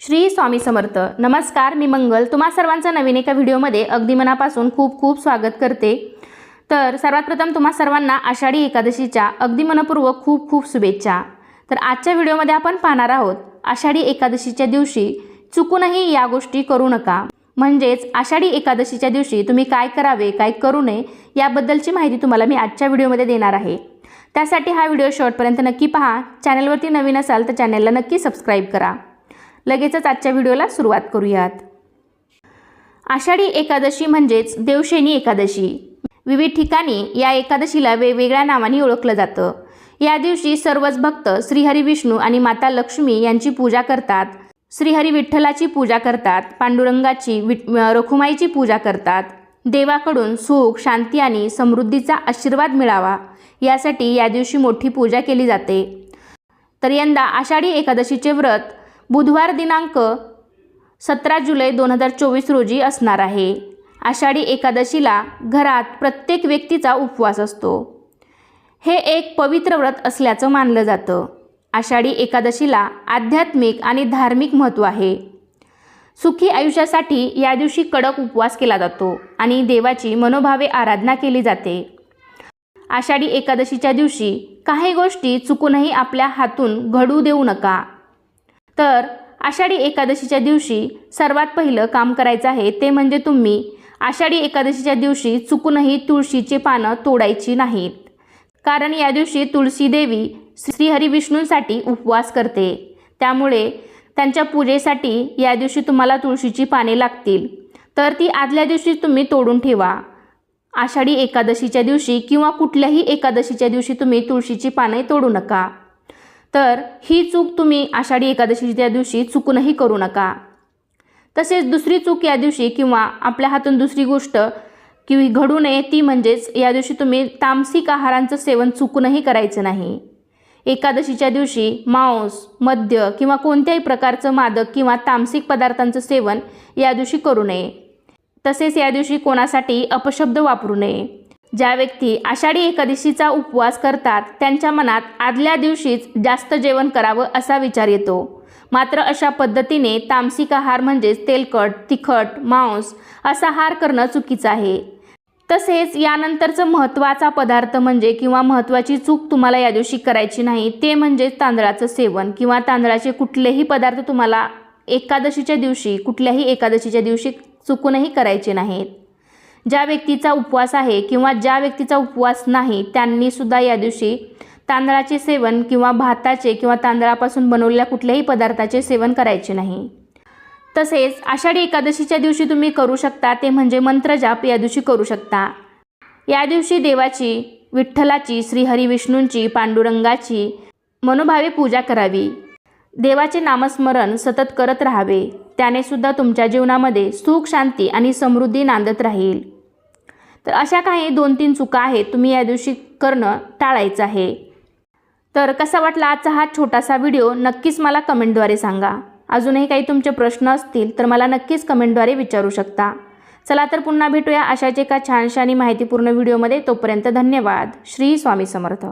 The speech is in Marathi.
श्री स्वामी समर्थ. नमस्कार मी मंगल. तुम्हा सर्वांचं नवीन एका व्हिडिओमध्ये अगदी मनापासून खूप खूप स्वागत करते. तर सर्वात प्रथम तुम्हा सर्वांना आषाढी एकादशीच्या अगदी मनपूर्वक खूप खूप शुभेच्छा. तर आजच्या व्हिडिओमध्ये आपण पाहणार आहोत आषाढी एकादशीच्या दिवशी चुकूनही या गोष्टी करू नका. म्हणजेच आषाढी एकादशीच्या दिवशी तुम्ही काय करावे काय करू नये याबद्दलची माहिती तुम्हाला मी आजच्या व्हिडिओमध्ये देणार आहे. त्यासाठी हा व्हिडिओ शेवटपर्यंत नक्की पहा. चॅनलवरती नवीन असाल तर चॅनलला नक्की सबस्क्राईब करा. लगेचच आजच्या व्हिडिओला सुरुवात करूयात. आषाढी एकादशी म्हणजेच देवशेनी एकादशी. विविध ठिकाणी या एकादशीला वेगवेगळ्या नावाने ओळखलं जातं. या दिवशी सर्वच भक्त श्रीहरी विष्णू आणि माता लक्ष्मी यांची पूजा करतात. श्रीहरी विठ्ठलाची पूजा करतात पांडुरंगाची विट रखुमाईची पूजा करतात. देवाकडून सुख शांती आणि समृद्धीचा आशीर्वाद मिळावा यासाठी या दिवशी मोठी पूजा केली जाते. तर यंदा आषाढी एकादशीचे व्रत बुधवार दिनांक सतरा जुलै दोन हजार चोवीस रोजी असणार आहे. आषाढी एकादशीला घरात प्रत्येक व्यक्तीचा उपवास असतो. हे एक पवित्र व्रत असल्याचं मानलं जातं. आषाढी एकादशीला आध्यात्मिक आणि धार्मिक महत्त्व आहे. सुखी आयुष्यासाठी या दिवशी कडक उपवास केला जातो आणि देवाची मनोभावे आराधना केली जाते. आषाढी एकादशीच्या दिवशी काही गोष्टी चुकूनही आपल्या हातून घडू देऊ नका. तर आषाढी एकादशीच्या दिवशी सर्वात पहिलं काम करायचं आहे ते म्हणजे तुम्ही आषाढी एकादशीच्या दिवशी चुकूनही तुळशीची पानं तोडायची नाहीत. कारण या दिवशी तुळशी देवी श्रीहरी विष्णूंसाठी उपवास करते. त्यामुळे त्यांच्या पूजेसाठी या दिवशी तुम्हाला तुळशीची पाने लागतील. तर ती आदल्या दिवशी तुम्ही तोडून ठेवा. आषाढी एकादशीच्या दिवशी किंवा कुठल्याही एकादशीच्या दिवशी तुम्ही तुळशीची पाने तोडू नका. तर ही चूक तुम्ही आषाढी एकादशीच्या दिवशी चुकूनही करू नका. तसेच दुसरी चूक या दिवशी किंवा आपल्या हातून दुसरी गोष्ट की घडू नये ती म्हणजेच या दिवशी तुम्ही तामसिक आहारांचं सेवन चुकूनही करायचं नाही. एकादशीच्या दिवशी मांस मद्य किंवा कोणत्याही प्रकारचं मादक किंवा तामसिक पदार्थांचं सेवन या दिवशी करू नये. तसेच या दिवशी कोणासाठी अपशब्द वापरू नये. ज्या व्यक्ती आषाढी एकादशीचा उपवास करतात त्यांच्या मनात आदल्या दिवशीच जास्त जेवण करावं असा विचार येतो. मात्र अशा पद्धतीने तामसिक आहार म्हणजेच तेलकट तिखट मांस असा आहार करणं चुकीचं आहे. तसेच यानंतरचं महत्त्वाचा पदार्थ म्हणजे किंवा महत्त्वाची चूक तुम्हाला या दिवशी करायची नाही ते म्हणजे तांदळाचं सेवन किंवा तांदळाचे कुठलेही पदार्थ तुम्हाला एकादशीच्या दिवशी कुठल्याही एकादशीच्या दिवशी चुकूनही करायचे नाहीत. ज्या व्यक्तीचा उपवास आहे किंवा ज्या व्यक्तीचा उपवास नाही त्यांनीसुद्धा या दिवशी तांदळाचे सेवन किंवा भाताचे किंवा तांदळापासून बनवलेल्या कुठल्याही पदार्थाचे सेवन करायचे नाही. तसेच आषाढी एकादशीच्या दिवशी तुम्ही करू शकता ते म्हणजे मंत्रजाप या दिवशी करू शकता. या दिवशी देवाची विठ्ठलाची श्रीहरी विष्णूंची पांडुरंगाची मनोभावे पूजा करावी. देवाचे नामस्मरण सतत करत राहावे. त्याने सुद्धा तुमच्या जीवनामध्ये सुख शांती आणि समृद्धी नांदत राहील. तर अशा काही दोन तीन चुका आहेत तुम्ही या दिवशी करणं टाळायचं आहे. तर कसा वाटला आजचा हा छोटासा व्हिडिओ? नक्कीच मला कमेंटद्वारे सांगा. अजूनही काही तुमचे प्रश्न असतील तर मला नक्कीच कमेंटद्वारे विचारू शकता. चला तर पुन्हा भेटूया अशाच एका छानशा आणि माहितीपूर्ण व्हिडिओमध्ये. तोपर्यंत धन्यवाद. श्री स्वामी समर्थ.